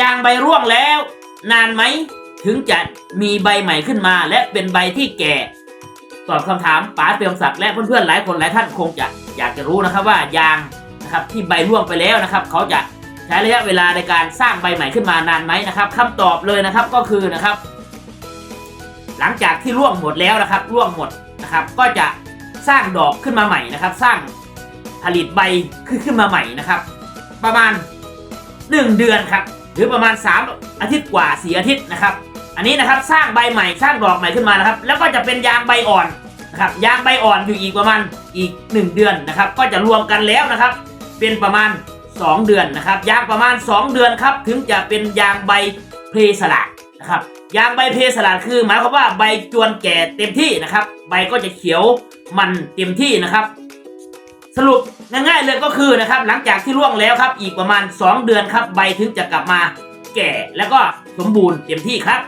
ยางใบร่วงแล้ว นานไหมถึงจะมีใบใหม่ขึ้นมาและเป็นใบที่แก่ ตอบคำถามป๋าเติมศักดิ์และเพื่อนๆหลายคนหลายท่านคงจะอยากจะรู้นะครับว่ายางนะครับที่ใบร่วงไปแล้วนะครับ เขาจะใช้ระยะเวลาในการสร้างใบใหม่ขึ้นมานานไหมนะครับคำตอบเลยนะครับก็คือนะครับ หลังจากที่ร่วงหมดแล้วนะครับร่วงหมดนะครับ ก็จะสร้างดอกขึ้นมาใหม่นะครับ สร้างผลิตใบขึ้นขึ้นมาใหม่นะครับ ประมาณ 1 เดือนครับ หรือประมาณ 3 อาทิตย์กว่า 4 อาทิตย์นะครับ อันนี้นะครับสร้างใบใหม่สร้างดอกใหม่ขึ้นมานะครับ แล้วก็จะเป็นยางใบอ่อนนะครับยางใบอ่อนอยู่อีกประมาณอีก 1 เดือนนะครับ ก็จะรวมกันแล้วนะครับ เป็นประมาณ 2 เดือนนะครับ ยางประมาณ 2 เดือนครับ ถึงจะเป็นยางใบเพลสลัดนะครับ ยางใบเพลสลัดคือหมายความว่าใบจวนแก่เต็มที่นะครับ ใบก็จะเขียวมันเต็มที่นะครับ สรุป ง่ายๆเลยก็คือนะครับหลังจากที่ร่วงแล้วครับ อีกประมาณ 2 เดือนครับใบถึงจะกลับมาแก่แล้วก็สมบูรณ์เต็มที่ครับ